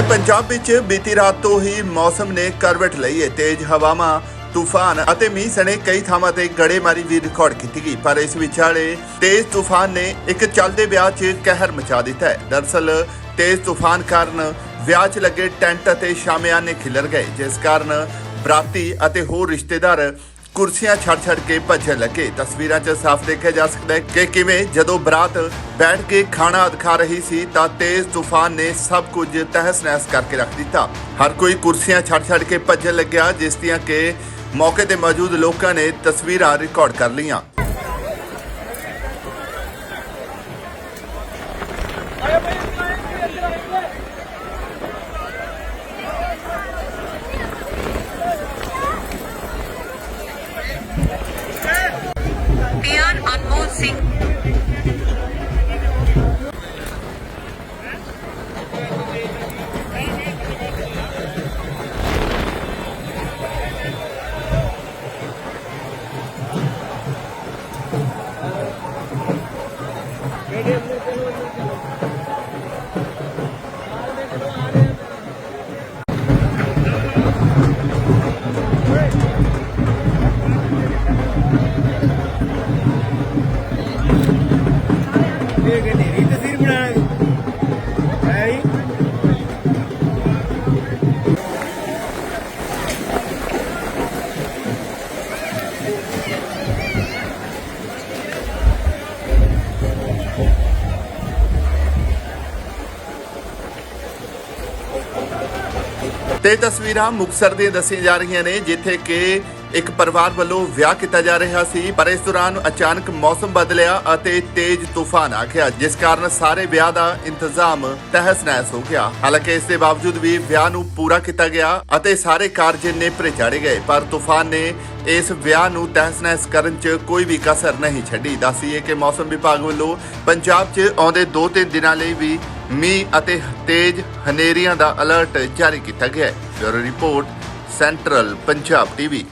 ਤੇ ਪੰਜਾਬ ਵਿੱਚ ਬੀਤੀ ਰਾਤ ਤੋਂ ਹੀ ਮੌਸਮ ਨੇ ਕਰਵਟ ਲਈ ਹੈ। ਤੇਜ਼ ਹਵਾਵਾਂ, ਤੂਫਾਨ ਅਤੇ ਮੀਂਹ ਸਣੇ ਕਈ ਥਾਵਾਂ ਤੇ ਗੜੇਮਾਰੀ ਵੀ ਰਿਕਾਰਡ ਕੀਤੀ ਗਈ। ਪਰ ਇਸ ਵਿਚਾਲੇ ਤੇਜ਼ ਤੂਫਾਨ ਨੇ ਇੱਕ ਚੱਲਦੇ ਵਿਆਹ 'ਚ ਕਹਿਰ ਮਚਾ ਦਿੱਤਾ ਹੈ। ਦਰਸਲ, ਤੇਜ਼ ਤੂਫਾਨ ਕਾਰਨ ਵਿਆਹ 'ਚ ਲੱਗੇ ਟੈਂਟ ਅਤੇ ਸ਼ਾਮਿਆਨੇ ਖਿਲਰ ਗਏ। ਜਿਸ ਕਾਰਨ ਬਰਾਤੀ ਅਤੇ ਹੋਰ ਰਿਸ਼ਤੇਦਾਰ ਕੁਰਸੀਆਂ ਛੱਡ-ਛੱਡ ਕੇ ਭੱਜਣ ਲੱਗੇ। ਤਸਵੀਰਾਂ 'ਚ ਸਾਫ਼ ਦੇਖਿਆ ਜਾ ਸਕਦਾ ਹੈ ਕਿ ਕਿਵੇਂ ਜਦੋਂ ਬਰਾਤ ਬੈਠ ਕੇ ਖਾਣਾ ਖਾ ਰਹੀ ਸੀ ਤਾਂ ਤੇਜ਼ ਤੂਫਾਨ ਨੇ ਸਭ ਕੁਝ ਤਹਿਸ-ਨਹਿਸ ਕਰਕੇ ਰੱਖ ਦਿੱਤਾ। ਹਰ ਕੋਈ ਕੁਰਸੀਆਂ ਛੱਡ-ਛੱਡ ਕੇ ਭੱਜਣ ਲੱਗਿਆ, ਜਿਸ ਦੀਆਂ ਕਿ ਮੌਕੇ ਤੇ ਮੌਜੂਦ ਲੋਕਾਂ ਨੇ ਤਸਵੀਰਾਂ ਰਿਕਾਰਡ ਕਰ ਲਈਆਂ। PR Anmol Singh Thank you. ਇਹ ਕਿ ਨੇਰੀ ਤਸਵੀਰ ਬਣਾਣਾ ਹੈ ਜੀ ਤੇ ਤਸਵੀਰਾਂ ਮੁਕਸਰ ਦੀਆਂ ਦੱਸੀਆਂ ਜਾ ਰਹੀਆਂ ਨੇ, ਜਿੱਥੇ ਕਿ ਇੱਕ ਪਰਿਵਾਰ ਵੱਲੋਂ ਵਿਆਹ ਕੀਤਾ ਜਾ ਰਿਹਾ ਸੀ, ਪਰ ਇਸ ਦੌਰਾਨ ਅਚਾਨਕ ਮੌਸਮ ਬਦਲਿਆ ਅਤੇ ਤੇਜ਼ ਤੂਫਾਨ ਆ ਗਿਆ, ਜਿਸ ਕਾਰਨ ਸਾਰੇ ਵਿਆਹ ਦਾ ਇੰਤਜ਼ਾਮ ਤਹਿਸ-ਨਹਿਸ ਹੋ ਗਿਆ। ਹਾਲਾਂਕਿ ਇਸ ਦੇ ਬਾਵਜੂਦ ਵੀ ਵਿਆਹ ਨੂੰ ਪੂਰਾ ਕੀਤਾ ਗਿਆ ਅਤੇ ਸਾਰੇ ਕਾਰਜ ਨੇਪਰੇ ਚਾੜੇ ਗਏ, ਪਰ ਤੂਫਾਨ ਨੇ ਇਸ ਵਿਆਹ ਨੂੰ ਤਹਿਸ-ਨਹਿਸ ਕਰਨ 'ਚ ਕੋਈ ਵੀ ਕਸਰ ਨਹੀਂ ਛੱਡੀ। ਦੱਸੀਏ ਕਿ ਮੌਸਮ ਵਿਭਾਗ ਵੱਲੋਂ ਪੰਜਾਬ 'ਚ ਆਉਂਦੇ 2-3 ਦਿਨਾਂ ਲਈ ਵੀ ਮੀਂਹ ਅਤੇ ਤੇਜ਼ ਹਨੇਰੀਆਂ ਦਾ ਅਲਰਟ ਜਾਰੀ ਕੀਤਾ ਗਿਆ ਹੈ। Bureau report, central Punjab TV.